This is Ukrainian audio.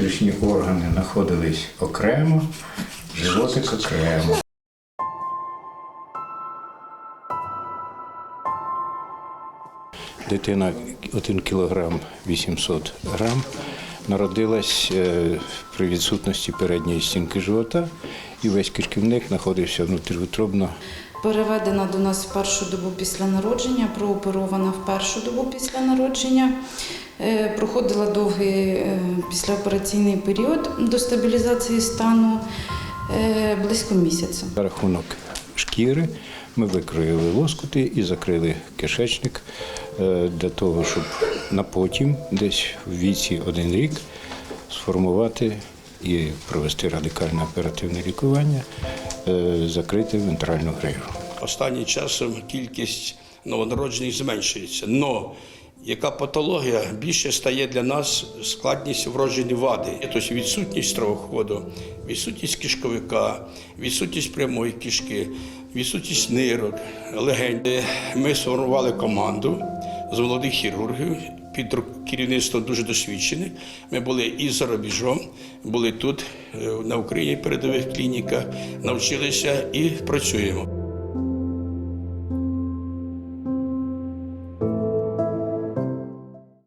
внутрішні органи знаходились окремо, животик окремо. Дитина 1 кілограм 800 грам народилась е, при відсутності передньої стінки живота, і весь кишківник знаходився внутріутробно. Переведена до нас в першу добу після народження, прооперована в першу добу після народження. Е, Проходила довгий е, післяопераційний період до стабілізації стану е, близько місяця. Рахунок шкіри ми викроїли лоскути і закрили кишечник для того, щоб на потім, десь в віці один рік, сформувати і провести радикальне оперативне лікування, закрити вентральну гриву. Останнім часом кількість новонароджених зменшується. Но яка патологія більше стає для нас складність вроджені вади, тобто відсутність стравоходу, відсутність кишковика, відсутність прямої кишки, відсутність нирок, легень. Е, Ми сформували команду з молодих хірургів під керівництвом дуже досвідчених. Ми були і за рубежом, були тут, е, на Україні, передових клініках, навчилися і працюємо.